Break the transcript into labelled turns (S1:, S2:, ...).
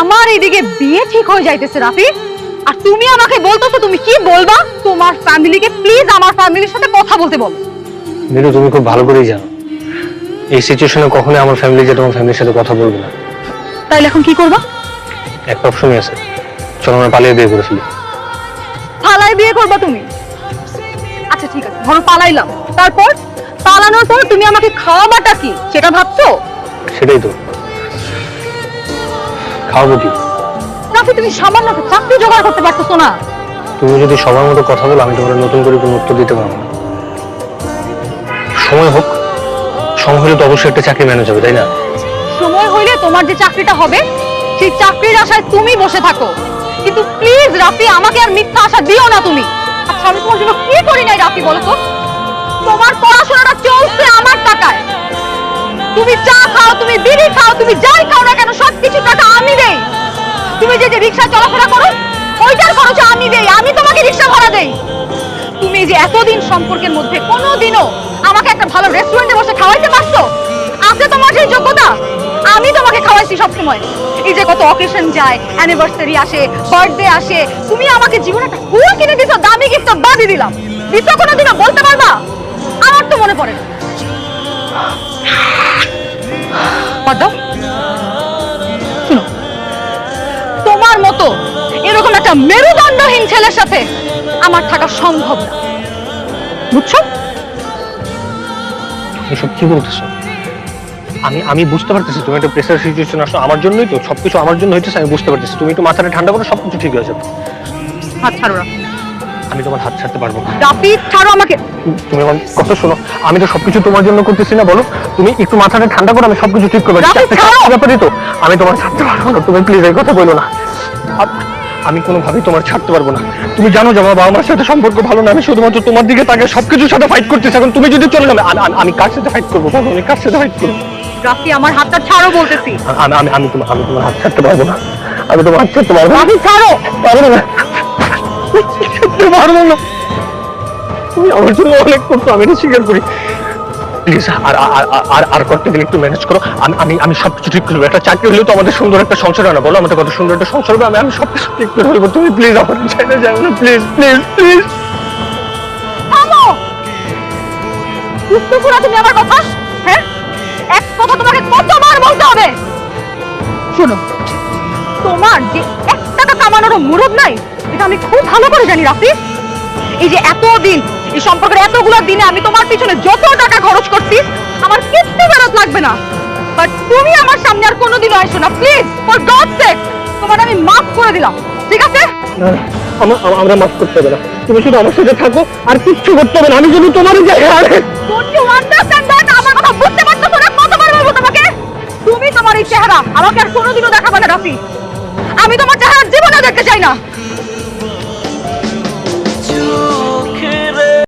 S1: আমার এইদিকে বিয়ে ঠিক হয়ে যাইতেছে রাফি আর তুমি আমাকে বলতেছো তুমি কি বলবা? তোমার ফ্যামিলিকে প্লিজ আমার ফ্যামিলির সাথে কথা বলতে বলো।
S2: মিনু তুমি খুব ভালো করেই জানো। এই সিচুয়েশনে কখনো আমার ফ্যামিলি যে তোমার ফ্যামিলির সাথে কথা বলবে না।
S1: তাইলে এখন কি করবা?
S2: একটা অপশনই আছে। চলো আমরা পালিয়ে বিয়ে করে ফেলি।
S1: পালাই বিয়ে করবা তুমি? আচ্ছা ঠিক আছে ধরো পালাইলাম। তারপর? পালানোর পর তুমি আমাকে খাওয়াবাটা কি? সেটা ভাবছ?
S2: সেটাই তো। খাওয়াবো কি?
S1: রাফি তুমি সামান্য একটা চাকরি জোগাড় করতে পারতেছো না।
S2: তুমি যদি সবার মতো কথা বলো আমি তোমার নতুন করে কোনো উত্তর দিতে পারব না। সময় হোক সময় হলে তো অবশ্যই একটা চাকরি ম্যানেজ হবে তাই না?
S1: সময় হইলে তোমার যে চাকরিটা হবে সেই চাকরির আশায় তুমি বসে থাকো। কিন্তু প্লিজ রাফি আমাকে আর মিথ্যা আশা দিও না তুমি। আচ্ছা আমি তোমার জন্য কি করি নাই রাফি বলো তো? তোমার পড়াশোনাটা চলছে আমার টাকায়। তুমি চা খাও, তুমি বিড়ি খাও, তুমি যাই খাও না কেন, সবকিছু টাকা আমি দেই। তুমি যে যে রিক্সা চলাফেরা করো, ওইটার খরচ আমি দেই, আমি তোমাকে রিক্সা ভাড়া দেই। তুমি যে এতদিন সম্পর্কের মধ্যে কোনোদিনও আমাকে একটা ভালো রেস্টুরেন্টে বসে খাওয়াইতে পারছ? আছে তোমার সেই যোগ্যতা? আমি তোমাকে খাওয়াইছি সবসময়। এই যে কত অকেশন যায় অ্যানিভার্সারি আসে বার্থডে আসে, তুমি আমাকে জীবনে একটা ফুল কিনে দিছো, দামি গিফট বাদি দিলাম। দিছো কোনোদিনও, বলতে পারবা? দাও। শুনো তোমার মতো এরকম একটা মেরুদণ্ডহীন ছেলের সাথে আমার থাকা সম্ভব না। বুঝছ?
S2: এসব কি বলতেছো? আমি আমি বুঝতে পারতেছি তুমি একটা প্রেসার সিচুয়েশন আসো আমার জন্যই তো সবকিছু আমার জন্য হইতেছে আমি বুঝতে পারতেছি। তুমি একটু মাথাটা ঠান্ডা করো সবকিছু ঠিক হয়ে যাবে।
S1: হাত ছাড়ো।
S2: আমি তোমার হাত ছাড়তে পারব না।
S1: রাফি ছাড়ো আমাকে।
S2: তুমি আমার কথা শোনো। আমি তো সবকিছু তোমার জন্য করতেছি না বলো। তুমি একটু মাথাটা ঠান্ডা করো আমি সবকিছু ঠিক করব। ব্যাপারে তো আমি তোমার ছাড়তে পারব না তুমি প্লিজ এই কথা বলো না। আমি কোনোভাবেই তোমার ছাড়তে পারব না। তুমি জানো যে আমার বাবা মার সাথে সম্পর্ক ভালো না আমি শুধুমাত্র তোমার দিকে তাকে সবকিছুর সাথে ফাইট করতেছি এখন তুমি যদি চলে যাবে আমি- আমি- আমি কার সাথে ফাইট করব বলো আমি কার সাথে ফাইট করব?
S1: রাফি আমার হাতটা ছাড়ো বলতেছি।
S2: আমি আমি আমি তোমার আমি তোমার হাত ছাড়তে পারব না। আমি তোমার হাত ছাড়তে পারব না।
S1: রাফি ছাড়ো!
S2: পারব না। ছাড়তে পারব না। তুমি আমার জন্য অনেক করতো আমি এটা স্বীকার করি। প্লিজ আর, আর- আর- করতে একটু ম্যানেজ করো। আমি আমি আমি সবকিছু ঠিক করব একটা চাকরি তো আমাদের সুন্দর একটা সংসার হয় না, বলো? আমাদের কত সুন্দর একটা সংসার হবে। আমি আমি সবকিছু ঠিক করে তুমি প্লিজ আমার ছেড়ে না। প্লিজ প্লিজ প্লিজ
S1: আমার কথা। হ্যাঁ? বলতে হবে? তোমার যে এক টাকা কামানোর নাই, এটা আমি খুব ভালো করে জানি, রাফি। এই যে এতদিন এই সম্পর্কের এতগুলো দিনে আমি তোমার পিছনে যত টাকা খরচ করছি আমার কিচ্ছু বেরোত লাগবে না। বাট তুমি আমার সামনে আর কোনোদিনও আসো না। প্লিজ ফর গড সেক তোমার আমি মাফ করে দিলাম। ঠিক আছে?
S2: আমার মাফ করতে হবে না। তুমি শুধু আমার সাথে থাকো আর কিচ্ছু করতে হবে না। আমি যদি তোমার?
S1: আমার কথা বুঝতে পারতেছো না কতবার বলব তোমাকে? তুমি তোমার এই চেহারা আমাকে আর কোনোদিনও দেখাবে না রাফি। আমি তোমার চেহারা জীবনে দেখতে চাই না।